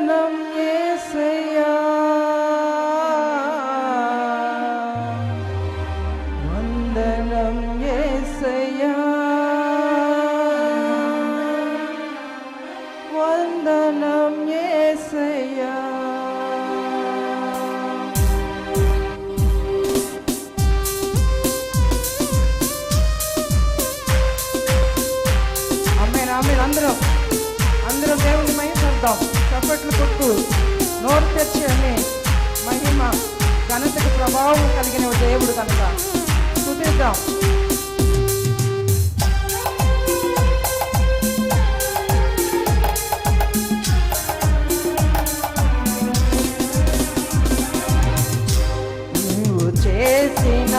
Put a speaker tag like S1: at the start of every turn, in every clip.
S1: వందనం యేసయ్యా వందనం యేసయ్యా వందనం యేసయ్యా అమ్మాయి అందరం అందరం దేవుని మహిమపడదాం చప్పట్లు కొట్టు. నోరు తెచ్చి అనే మహిమ ఘనతకు ప్రభావం కలిగిన దేవుడు కనుక చూపిద్దాం నీవు చేసిన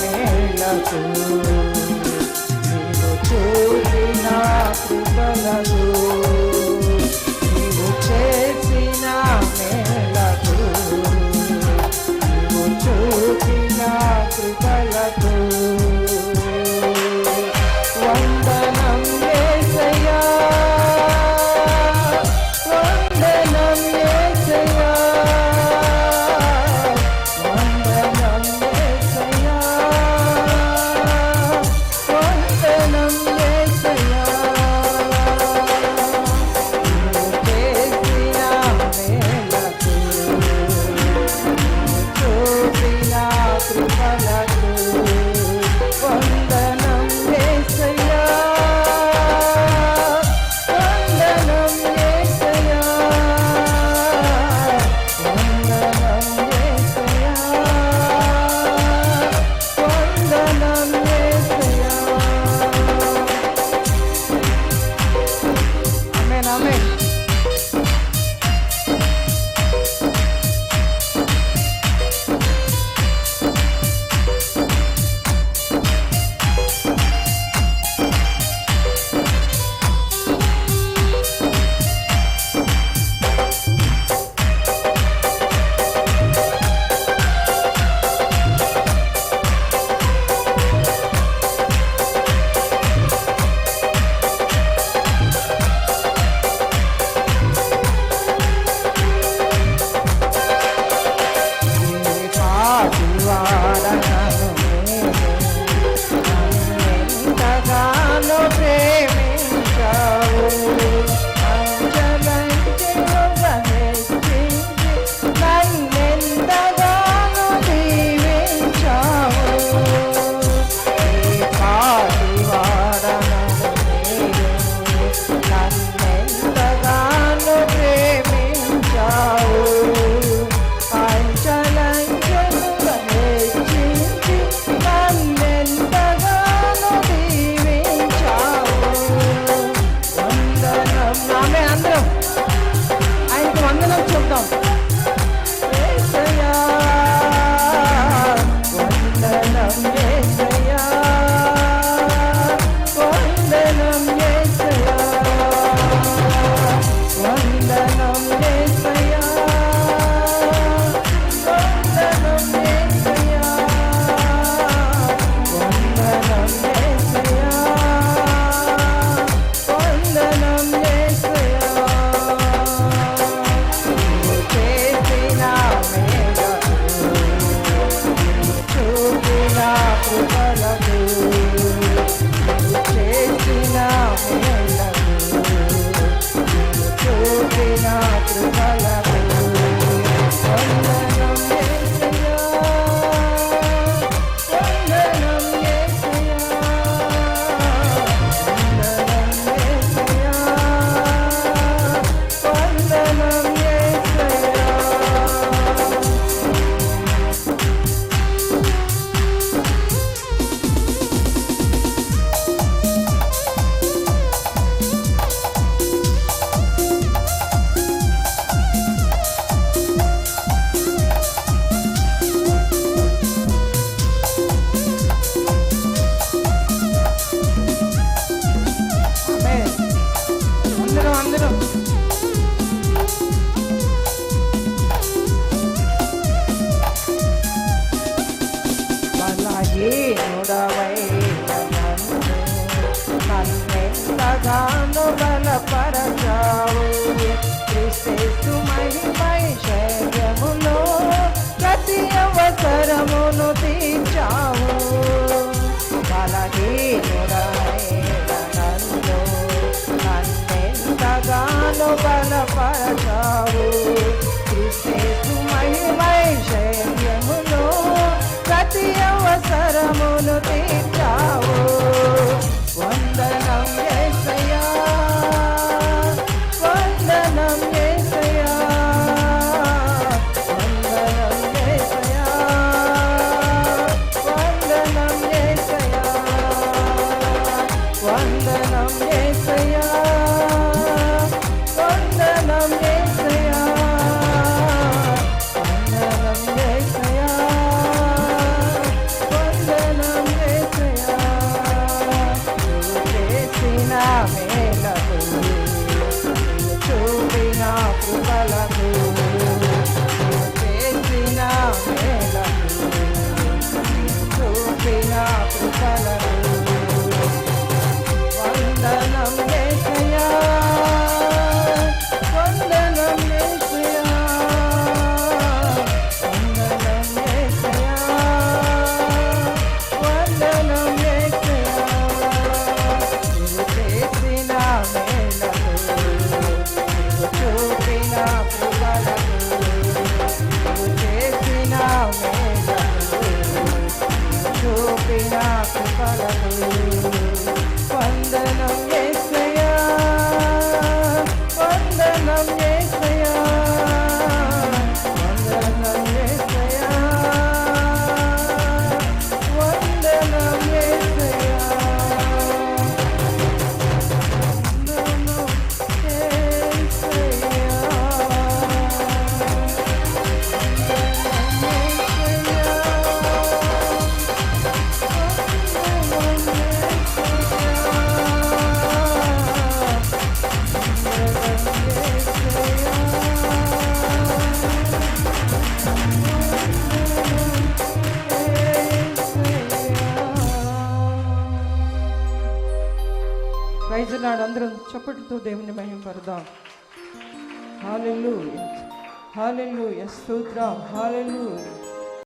S1: మేళకు నీవు చూసిన కృపలకు da da da. కృపలో బలపరచావు కృష్ణేశు మహిమై శైర్యములో ప్రతి అవసరమును తీర్చావు వందనం ఏసయా వందనం ఏసయా వందనం ఏసయా వందనం ఏసయా వందనం Amen. నాడు అందరం చప్పటితో దేవుని మహిమ పడదాం హాలెల్లు హాలెల్లు స్తోత్రం. హాలెల్లు